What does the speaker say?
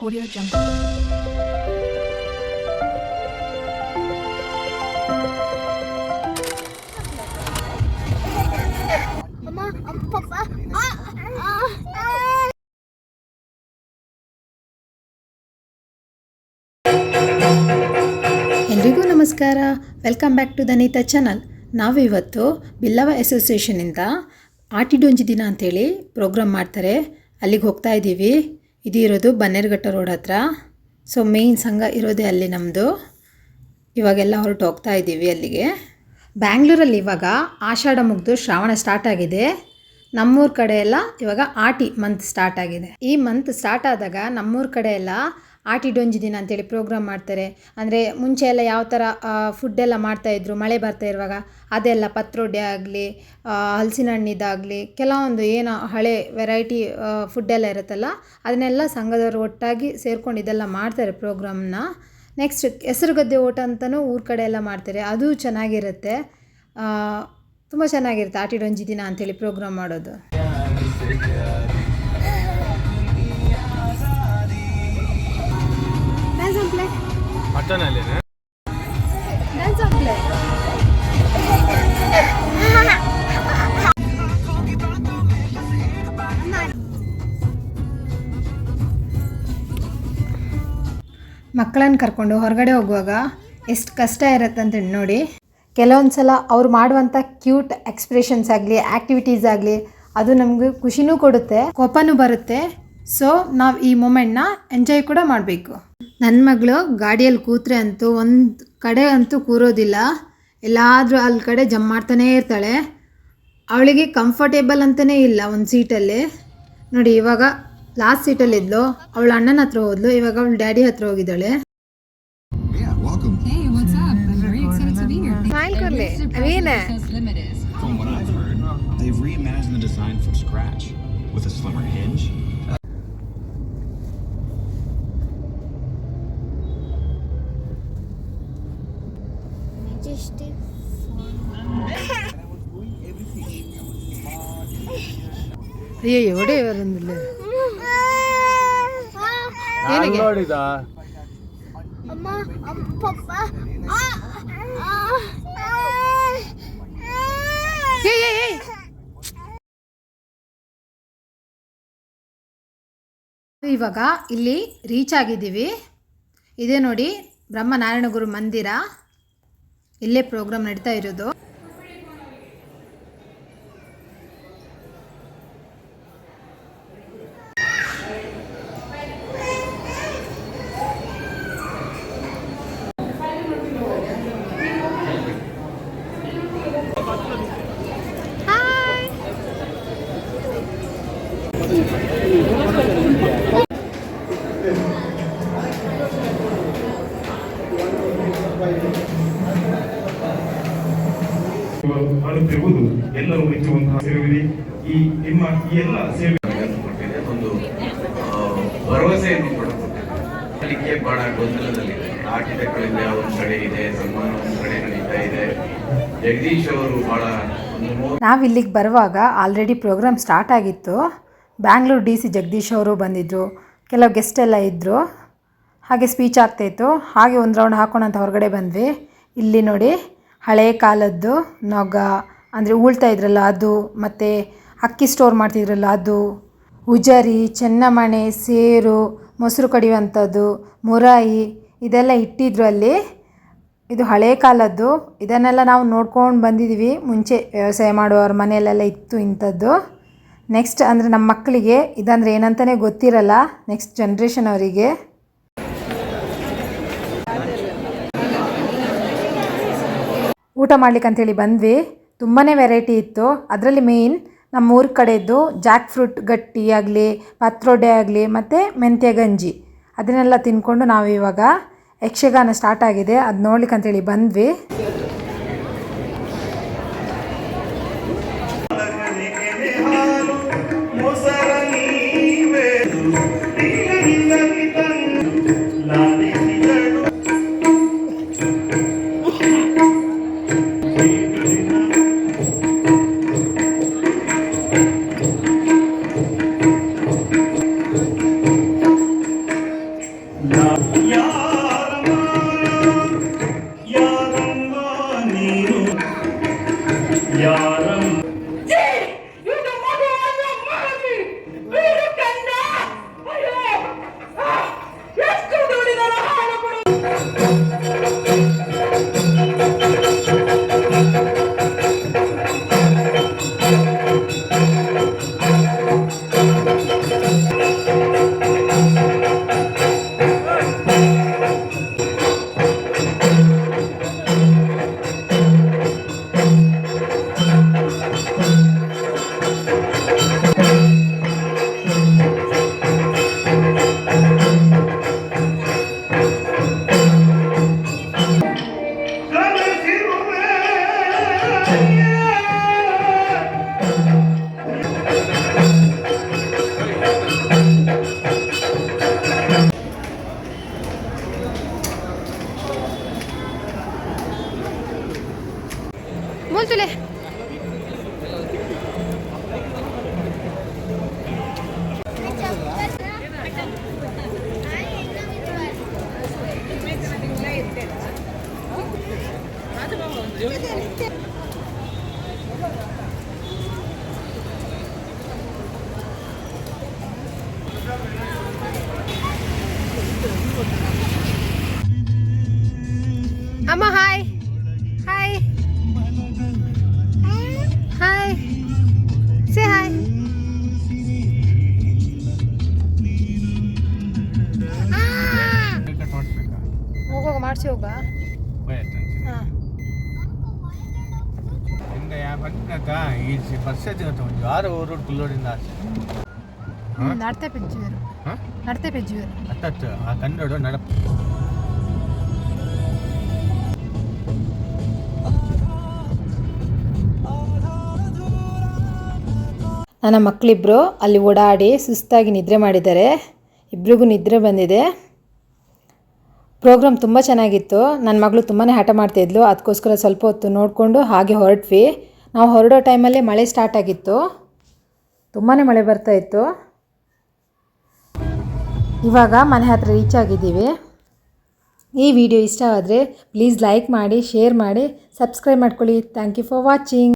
Audio Jungle. ಅಮ್ಮ ಅಮ್ಮ ಪಪ್ಪ ಆ, ಆ, ಆ. ಎಲ್ರಿಗೂ ನಮಸ್ಕಾರ. Welcome back to Danitha channel ನಾವಿವತ್ತು ಬಿಲ್ಲವ ಅಸೋಸಿಯೇಷನಿಂದ ಆಟಿಡೊಂಜಿ ದಿನ ಅಂತೇಳಿ ಪ್ರೋಗ್ರಾಮ್ ಮಾಡ್ತಾರೆ. ಅಲ್ಲಿಗೆ ಹೋಗ್ತಾ ಇದ್ದೀವಿ ಇದು ಇರೋದು ಬನ್ನೇರುಘಟ್ಟ ರೋಡ್ ಹತ್ರ. ಸೊ ಮೇಯ್ನ್ ಸಂಘ ಇರೋದೇ ಅಲ್ಲಿ ನಮ್ಮದು ಇವಾಗೆಲ್ಲ ಹೊರಟು ಹೋಗ್ತಾ ಇದ್ದೀವಿ ಅಲ್ಲಿಗೆ. ಬ್ಯಾಂಗ್ಳೂರಲ್ಲಿ ಇವಾಗ ಆಷಾಢ ಮುಗಿದು ಶ್ರಾವಣ ಸ್ಟಾರ್ಟ್ ಆಗಿದೆ. ನಮ್ಮೂರ ಕಡೆ ಎಲ್ಲ ಇವಾಗ ಆಟಿ ಮಂತ್ ಸ್ಟಾರ್ಟ್ ಆಗಿದೆ. ಈ ಮಂತ್ ಸ್ಟಾರ್ಟ್ ಆದಾಗ ನಮ್ಮೂರ ಕಡೆ ಎಲ್ಲ ಆಟಿ ಡೊಂಜಿ ದಿನ ಅಂತೇಳಿ ಪ್ರೋಗ್ರಾಮ್ ಮಾಡ್ತಾರೆ. ಅಂದರೆ ಮುಂಚೆ ಎಲ್ಲ ಯಾವ ಥರ ಫುಡ್ಡೆಲ್ಲ ಮಾಡ್ತಾಯಿದ್ರು ಮಳೆ ಬರ್ತಾ ಇರುವಾಗ ಅದೆಲ್ಲ ಪತ್ರೊಡೆ ಆಗಲಿ ಹಲಸಿನ ಹಣ್ಣಿದಾಗಲಿ ಕೆಲವೊಂದು ಏನು ಹಳೆ ವೆರೈಟಿ ಫುಡ್ಡೆಲ್ಲ ಇರುತ್ತಲ್ಲ, ಅದನ್ನೆಲ್ಲ ಸಂಘದವರು ಒಟ್ಟಾಗಿ ಸೇರ್ಕೊಂಡು ಇದೆಲ್ಲ ಮಾಡ್ತಾರೆ ಪ್ರೋಗ್ರಾಮ್ನ ನೆಕ್ಸ್ಟ್ ಹೆಸರುಗದ್ದೆ ಓಟ ಅಂತಲೂ ಊರ ಕಡೆ ಎಲ್ಲ ಮಾಡ್ತಾರೆ. ಅದು ಚೆನ್ನಾಗಿರುತ್ತೆ. ತುಂಬ ಚೆನ್ನಾಗಿರುತ್ತೆ ಆಟಿಡೊಂಜಿ ದಿನ ಅಂತೇಳಿ ಪ್ರೋಗ್ರಾಮ್ ಮಾಡೋದು. Play. ಮಕ್ಕಳನ್ನು ಕರ್ಕೊಂಡು ಹೊರಗಡೆ ಹೋಗುವಾಗ ಎಷ್ಟು ಕಷ್ಟ ಇರುತ್ತೆ ಅಂತ ನೋಡಿ. ಕೆಲವೊಂದು ಸಲ ಅವ್ರು ಮಾಡುವಂಥ ಕ್ಯೂಟ್ ಎಕ್ಸ್ಪ್ರೆಷನ್ಸ್ ಆಗಲಿ ಆ್ಯಕ್ಟಿವಿಟೀಸ್ ಆಗಲಿ ಅದು ನಮಗೆ ಖುಷಿನೂ ಕೊಡುತ್ತೆ ಕೋಪನೂ ಬರುತ್ತೆ. ಸೊ ನಾವು ಈ ಮೂಮೆಂಟ್ನ ಎಂಜಾಯ್ ಕೂಡ ಮಾಡಬೇಕು. ನನ್ನ ಮಗಳು ಗಾಡಿಯಲ್ಲಿ ಕೂತ್ರೆ ಅಂತೂ ಒಂದು ಕಡೆ ಅಂತೂ ಕೂರೋದಿಲ್ಲ. ಎಲ್ಲಾದರೂ ಅಲ್ಲಿ ಕಡೆ ಜಮ್ ಮಾಡ್ತಾನೇ ಇರ್ತಾಳೆ. ಅವಳಿಗೆ ಕಂಫರ್ಟೇಬಲ್ ಅಂತಲೇ ಇಲ್ಲ ಒಂದು ಸೀಟಲ್ಲಿ. ನೋಡಿ ಇವಾಗ ಲಾಸ್ಟ್ ಸೀಟಲ್ಲಿದ್ಲು ಅವಳ ಅಣ್ಣನ ಹತ್ರ ಹೋದ್ಲು. ಇವಾಗ ಅವಳು ಡ್ಯಾಡಿ ಹತ್ರ ಹೋಗಿದ್ದಾಳೆ. They've reimagined the design from scratch with a slimmer hinge, a ಅಯ್ಯೋ ಎವಡೆ ಏನಿಗೆ? ನೋಡಿದ. ಅಮ್ಮ ಪಪ್ಪ. ಇವಾಗ ಇಲ್ಲಿ ರೀಚ್ ಆಗಿದ್ದೀವಿ. ಇದೇ ನೋಡಿ ಬ್ರಹ್ಮನಾರಾಯಣ ಗುರು ಮಂದಿರ. ಇಲ್ಲೇ ಪ್ರೋಗ್ರಾಮ್ ನಡೀತಾ ಇರೋದು. ಮಾಡುತ್ತಿರುವುದು ಎಲ್ಲರೂ ಮೆಚ್ಚುವಂತಹ ಸೇವೆ ಈ ನಿಮ್ಮ ಈ ಎಲ್ಲ ಸೇವೆ ಕೊಟ್ಟಿದೆ. ಒಂದು ಆ, ಭರವಸೆಯನ್ನು ಕೂಡ ಕೊಟ್ಟಿದೆ. ಬಹಳ ಗೊಂದಲದಲ್ಲಿದೆ. ಆರ್ಕಿಟೆಕ್ಟ್ಗಳಿಂದ ಒಂದು ಕಡೆ ಇದೆ ಸನ್ಮಾನ ಒಂದು ಕಡೆ ನಡೀತಾ ಇದೆ. ಜಗದೀಶ್ ಅವರು ಬಹಳ ನಾವು ಇಲ್ಲಿಗೆ ಬರುವಾಗ ಆಲ್ರೆಡಿ ಪ್ರೋಗ್ರಾಮ್ ಸ್ಟಾರ್ಟ್ ಆಗಿತ್ತು. ಬ್ಯಾಂಗ್ಳೂರು ಡಿ ಸಿ ಜಗದೀಶ್ ಅವರು ಬಂದಿದ್ದರು ಕೆಲವು ಗೆಸ್ಟ್ ಎಲ್ಲ ಇದ್ದರು ಹಾಗೆ ಸ್ಪೀಚ್ ಆಗ್ತಾಯಿತ್ತು ಹಾಗೆ ಒಂದು ರೌಂಡ್ ಹಾಕೋಣ ಅಂತ ಹೊರಗಡೆ ಬಂದ್ವಿ. ಇಲ್ಲಿ ನೋಡಿ ಹಳೆ ಕಾಲದ್ದು ನೊಗ, ಅಂದರೆ ಉಳ್ತಾ ಇದ್ರಲ್ಲ ಅದು, ಮತ್ತು ಅಕ್ಕಿ ಸ್ಟೋರ್ ಮಾಡ್ತಿದ್ರಲ್ಲ ಅದು, ಉಜರಿ, ಚೆನ್ನಮಣೆ, ಸೇರು, ಮೊಸರು ಕಡಿಯುವಂಥದ್ದು, ಮುರಾಯಿ, ಇದೆಲ್ಲ ಇಟ್ಟಿದ್ರು ಅಲ್ಲಿ. ಇದು ಹಳೆ ಕಾಲದ್ದು, ಇದನ್ನೆಲ್ಲ ನಾವು ನೋಡ್ಕೊಂಡು ಬಂದಿದ್ದೀವಿ. ಮುಂಚೆ ವ್ಯವಸಾಯ ಮಾಡುವವ್ರ ಮನೆಯಲ್ಲೆಲ್ಲ ಇತ್ತು ಇಂಥದ್ದು. ನೆಕ್ಸ್ಟ್ ಅಂದರೆ ನಮ್ಮ ಮಕ್ಕಳಿಗೆ, ಇದಂದರೆ ಏನಂತಲೇ ಗೊತ್ತಿರಲ್ಲ ನೆಕ್ಸ್ಟ್ ಜನ್ರೇಷನ್ ಅವರಿಗೆ. ಊಟ ಮಾಡ್ಲಿಕ್ಕೆ ಅಂಥೇಳಿ ಬಂದ್ವಿ. ತುಂಬಾ ವೆರೈಟಿ ಇತ್ತು. ಅದರಲ್ಲಿ ಮೇಯ್ನ್ ನಮ್ಮ ಊರ ಕಡೆದು ಜಾಕ್ ಫ್ರೂಟ್ ಗಟ್ಟಿ ಆಗಲಿ, ಪತ್ರೊಡೆ ಆಗಲಿ, ಮತ್ತು ಮೆಂತ್ಯ ಗಂಜಿ. ಅದನ್ನೆಲ್ಲ ತಿನ್ಕೊಂಡು ನಾವು ಇವಾಗ ಯಕ್ಷಗಾನ ಸ್ಟಾರ್ಟ್ ಆಗಿದೆ. ಅದು ನೋಡ್ಲಿಕ್ಕೆ ಅಂತೇಳಿ ಬಂದ್ವಿ 呀。呀 ಆಚೆ ಹೋಗ? ಹಾ? ಹತ್ತತ್ತು. ಆ ಕನ್ನಡ ನಡ ನನ್ನ ಮಕ್ಕಳಿಬ್ಬರು ಅಲ್ಲಿ ಓಡಾಡಿ ಸುಸ್ತಾಗಿ ನಿದ್ರೆ ಮಾಡಿದ್ದಾರೆ. ಇಬ್ರಿಗೂ ನಿದ್ರೆ ಬಂದಿದೆ. ಪ್ರೋಗ್ರಾಮ್ ತುಂಬ ಚೆನ್ನಾಗಿತ್ತು. ನನ್ನ ಮಗಳು ತುಂಬಾ ಹಠ ಮಾಡ್ತಾಯಿದ್ಲು ಅದಕ್ಕೋಸ್ಕರ ಸ್ವಲ್ಪ ಹೊತ್ತು ನೋಡಿಕೊಂಡು ಹಾಗೆ ಹೊರಟ್ವಿ. ನಾವು ಹೊರಡೋ ಟೈಮಲ್ಲೇ ಮಳೆ ಸ್ಟಾರ್ಟ್ ಆಗಿತ್ತು. ತುಂಬಾ ಮಳೆ ಬರ್ತಾ ಇತ್ತು. ಇವಾಗ ಮನೆ ಹತ್ರ ರೀಚ್ ಆಗಿದ್ದೀವಿ. ಈ ವಿಡಿಯೋ ಇಷ್ಟ ಆದರೆ ಪ್ಲೀಸ್ ಲೈಕ್ ಮಾಡಿ ಶೇರ್ ಮಾಡಿ ಸಬ್ಸ್ಕ್ರೈಬ್ ಮಾಡ್ಕೊಳ್ಳಿ. Thank you for watching